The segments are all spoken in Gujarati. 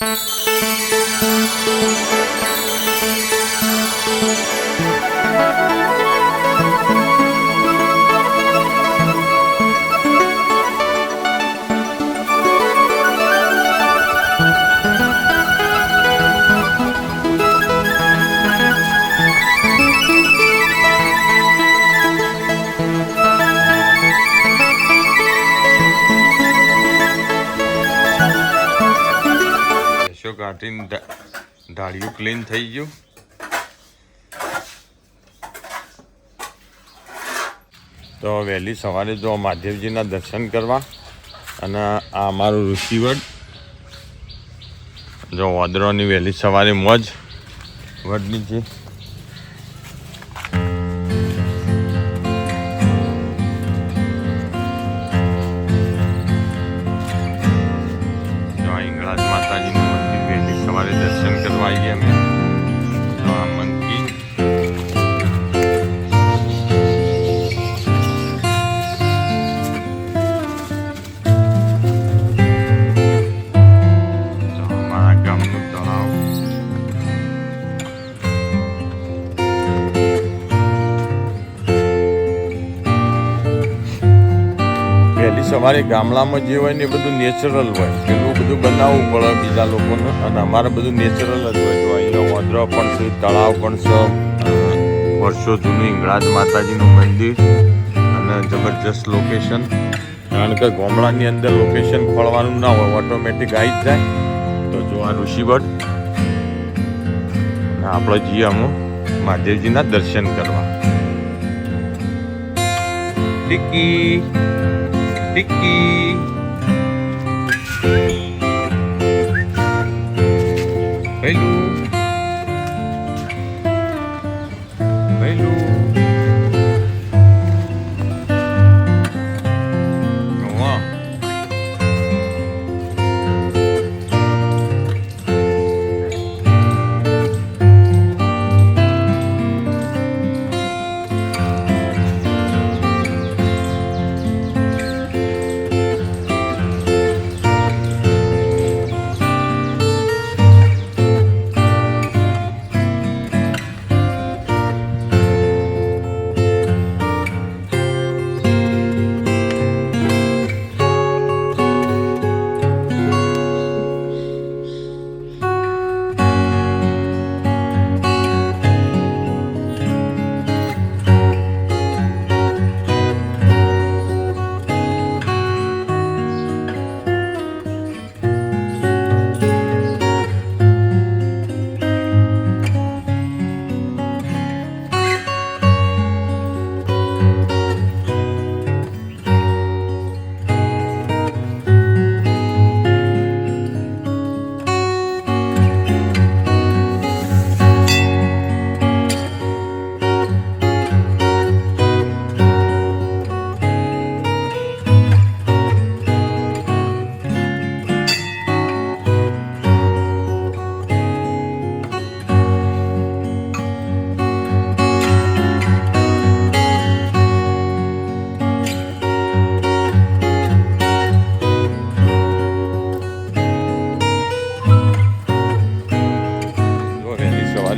શો કાઢીને ઢાળિયું ક્લીન થઈ ગયું. તો વહેલી સવારે જો મહાદેવજીના દર્શન કરવા અને આ અમારું ઋષિવડ જો વાદળોની વહેલી સવારે મોજ. વડની છે સવારે ગામડામાં જે હોય ને એ બધું નેચરલ હોય. પેલું બધું બનાવવું પડે બીજા લોકોને. અને અમારે બધું નેચરલ જ હોય. તો અહીંયા વાંદરો પણ છે, તળાવ પણ છે. વર્ષો જૂનું હિંગળાજ માતાજીનું મંદિર અને જબરજસ્ત લોકેશન કારણ કે ગામડાની અંદર લોકેશન ખોળવાનું ના હોય ઓટોમેટિક આવી જ જાય. તો જો આ અને આપણે જઈએ અમુક મહાદેવજીના દર્શન કરવા. ટિક્કી ટિક્કી પહેલું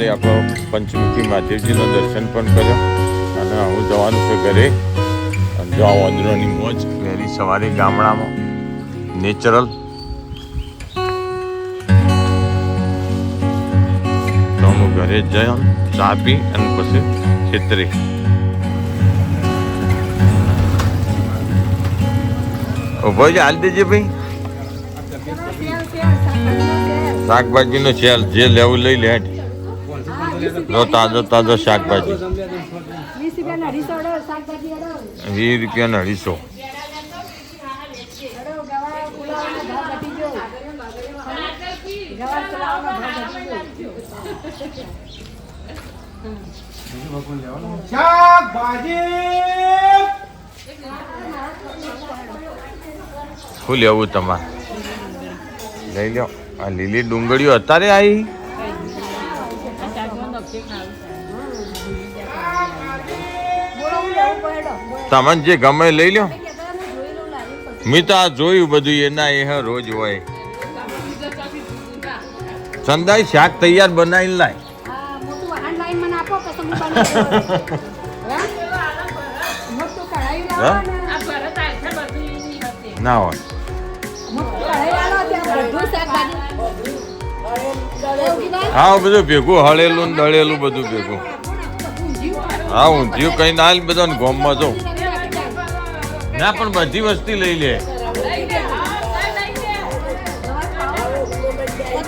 સવારે આપણો પંચમુખી મહાદેવજીનો દર્શન પણ કર્યો. અને હું જવાનું છે ઘરે. અને જો વાંદરોની મોજ વહેલી સવારે ગામડામાં. નેચરલ તો હું ઘરે જઈ ચા પી અને પછી ખેતરે ઊભો છે હાલ દેજે ભાઈ. શાકભાજીનો સેલ જે લેવું લઈ લે. લો તાજો તાજો શાકભાજી. વીસ રૂપિયાના અઢીસો શું લેવું તમારે? લઈ લો આ લીલી ડુંગળીઓ અત્યારે આવી? તમને જે ગમે લઈ લો જોઈ લઉં લાવી પછી. મેં તો આ જોયું બધું એના એ હ રોજ હોય. સંદાઈ શાક તૈયાર બનાવીને લાય. ને. હોય. હા બધું ભેગું હળેલું ને દળેલું બધું ભેગું. હા ઊંધિયું કઈ ના હાલ બધા ગોમમાં જો ના પણ બધી વસ્તી લઈ લે.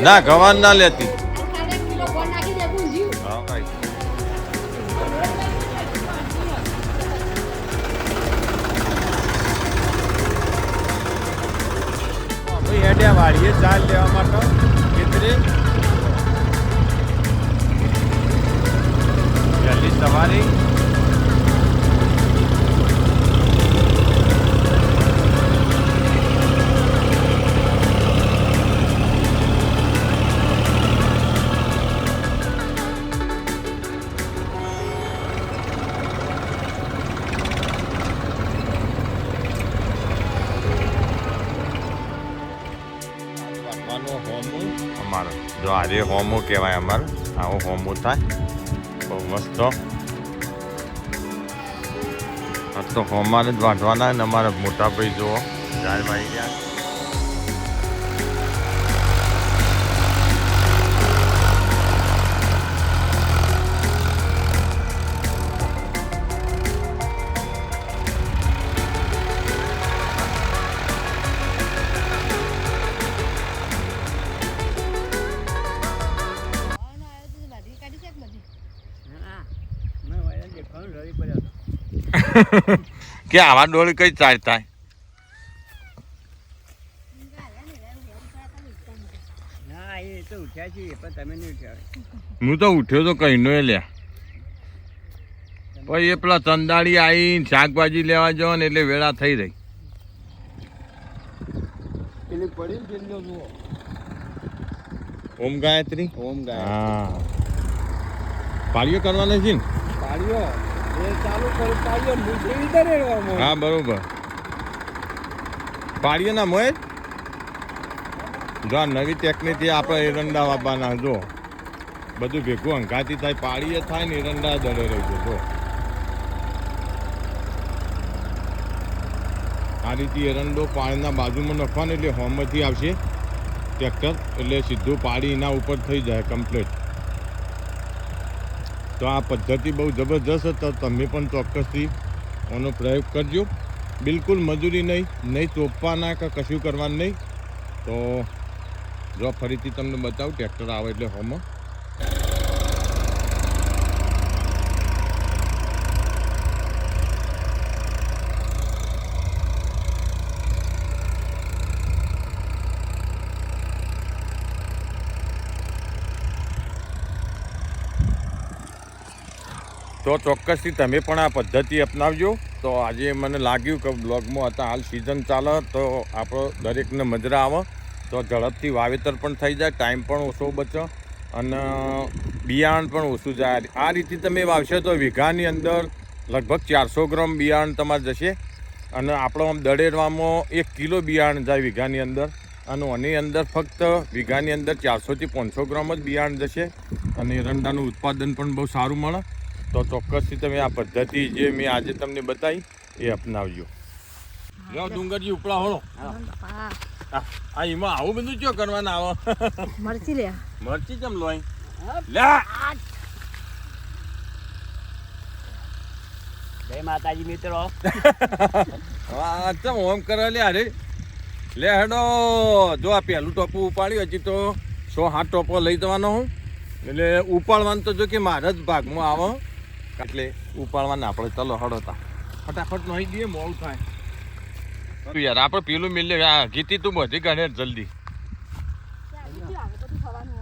ના ગવાન ના લેતી. કિલો ગોળ નાખી દે ઊંધિયું. હા ભાઈ ભાઈ હેડ્યા વાળીએ ચાલ લેવા માટે. ખેતરે જલ્દી સવારે અમારો જો આજે હોમો કહેવાય અમારું આવો હોમો થાય. મસ્ત. તો અમારે જ વાંધવાના ને અમારા મોટા ભાઈ જુઓ ચાર ભાઈ ગયા. કે આવા ડોળી કઈ ચાલતા ના એ તો ઉઠ્યા છીએ તમે હું તો ઉઠ્યો તો કઈ એ લ્યા. પછી એ પેલા ચંદાળી આવી શાકભાજી લેવા જવા ને એટલે વેળા થઈ રહી. ઓમ ગાયત્રી? ઓમ હા. પાળીઓ કરવાના છે ને? પાડ્યો હા, બરોબર. પાડીએ ના મોય? જો નવી ટેકનિકથી આપણે એરંડા વાપવાના જો. બધું ભેગું અંગાથી થાય, પાડીએ થાય ને એરંડા દળે રહી જો. આ રીતે એરંડો પાણીના બાજુમાં નખવાનો એટલે હોમથી આવશે ટ્રેક્ટર, એટલે સીધું પાડી એના ઉપર થઈ જાય કમ્પ્લીટ તો આ પદ્ધતિ બહુ જબરજસ્ત તો તમે પણ ચોક્કસથી આનો પ્રયોગ કરજો. બિલકુલ મજૂરી નહીં નહીં ચોપવાના કે કશું કરવાનું નહીં. તો જો ફરીથી તમને બતાવું, ટ્રેક્ટર આવે એટલે હોમાં તો ચોક્કસથી તમે પણ આ પદ્ધતિ અપનાવજો. તો આજે મને લાગ્યું કે બ્લોગમાં હતા, હાલ સિઝન ચાલે, તો આપણો દરેકને મજરા આવે. તો ઝડપથી વાવેતર પણ થઈ જાય ટાઈમ પણ ઓછો બચે અને બિયારણ પણ ઓછું જાય. આ રીતે તમે વાવશો તો વીઘાની અંદર લગભગ ચારસો ગ્રામ બિયારણ તમારે જશે. અને આપણો આમ દડેરવામાં એક કિલો બિયારણ જાય વીઘાની અંદર. અને એની અંદર ફક્ત વીઘાની અંદર ચારસોથી પાંચસો ગ્રામ જ બિયારણ જશે. અને એરંડાનું ઉત્પાદન પણ બહુ સારું મળે. તો ચોક્કસથી તમે આ પદ્ધતિ જે મેં આજે તમને બતાવી એ અપનાવજો. લો ડુંગરજી ઉપડા હોળો. આ આ એમાં આવું બધું ચો કરવાના આવો? મરચી લે. મરચી કેમ લોય? લે! જય માતાજી મિત્રો. હા ચમ ઓમ કરો લે અરે લે હેડો જો આ પહેલું ટોપું ઉપાડ્યું હજી તો સો હાથ ટોપો લઈ જવાનો હું. એટલે ઉપાડવાનું તો જો કે મારા જ ભાગમાં આવે. એટલે ઉપાડવાના આપણે. ચલો હડો તા. ફટાફટ નહીં દઈએ મોડું થાય. તું યાર આપણે પેલું મિલે આ ગીતી તું બધી કાઢે જલ્દી.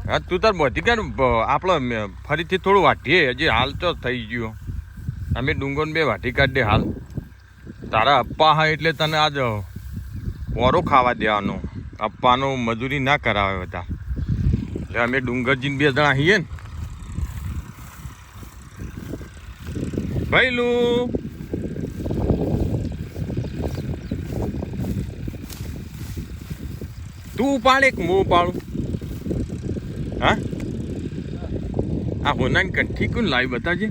હા તું તાર બધી કાઢ આપણે ફરીથી થોડું વાટીએ હજી હાલ તો થઈ ગયો. અમે ડુંગર બે વાટી કાઢી હાલ. તારા અપ્પા હા એટલે તને આજ પોરો ખાવા દેવાનો. અપ્પાનો મજૂરી ના કરાવે બધા. એટલે અમે ડુંગરજીને બે જણા હીએ ને. ભૈલું તું ઉપાડ કે હું ઉપાડું? હા? આ હોનાની કંઠી કોણ લાવી બતાજે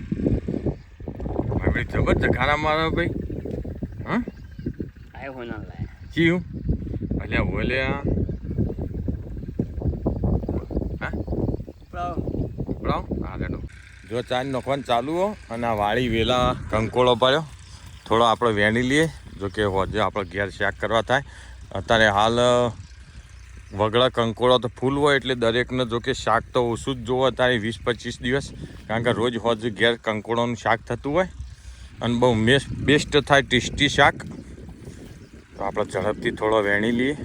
ભાઈ જબર જખારા મારો ભાઈ. હા? આ હોના લાય. જીવ. અલ્યા ઓલ્યા. હા પણ ઉપડાવ હા લેડો જો ચાંદ નોખવાનું ચાલુ હો, અને આ વાળી વેલા કંકોળો પડ્યો. થોડો આપણે વેણી લઈએ, જો કે હોજે આપણે ઘેર શાક કરવા થાય. અત્યારે હાલ વગડા કંકોળો તો ફૂલ હોય એટલે દરેકને જો કે શાક તો ઓછું જ જોવો અત્યારે વીસ પચીસ દિવસ. કારણ કે રોજ હોજ ઘેર કંકોળોનું શાક થતું હોય. અને બહુ બેસ્ટ થાય ટેસ્ટી શાક. તો આપણે ઝડપથી થોડો વેણી લઈએ.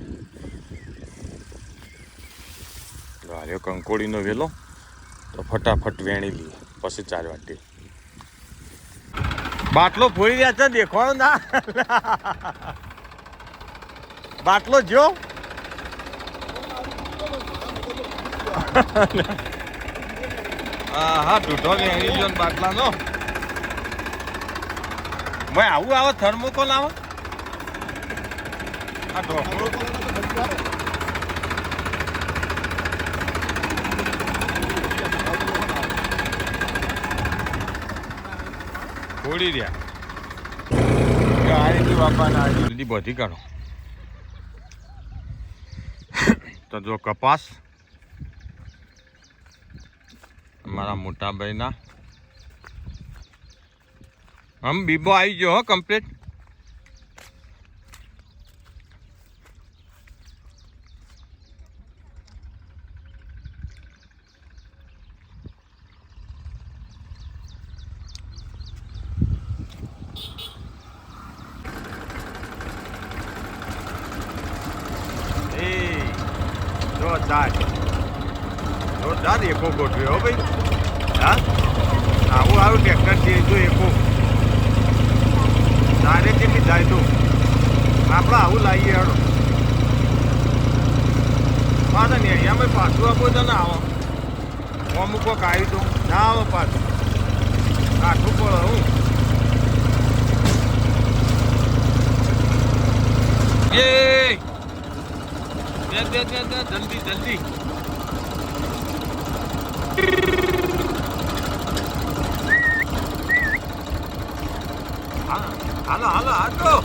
તો હાર્યો કંકોળીનો વેલો. તો ફટાફટ વેણી લઈએ. પછી ચાર વાટી બાટલો ફોડી રહ્યા છે દેખવાનો ના. બાટલો જો. હા હા ઢૂઢો જો ગયો ને બાટલાનો. મેં આવું આવે થર્મોકોલ આવે? આ ઢોકળું ફોડી રહ્યા. આ રીતે બાપાના જલ્દી બધી કરો તો જો કપાસ મારા મોટા ભાઈના આમ બીબો આવી ગયો હો કમ્પ્લીટ એ જો ચાલ જોરદાર એકો ગોઠવ્યો ભાઈ. હા? આવું આવું ટ્રેક્ટર છે જો એકો તારે કેટલી જાય તો. આપણે આવું લાવીએ હેડો. પાછા ને અહીંયા ભાઈ પાછું આપો તો ના આવો. અમુક કોક આવી તો? ના આવો પાછું. આઠું પડે હું. એ દે દે દે દે જલ્દી જલ્દી. હાલો હાલો હાલો.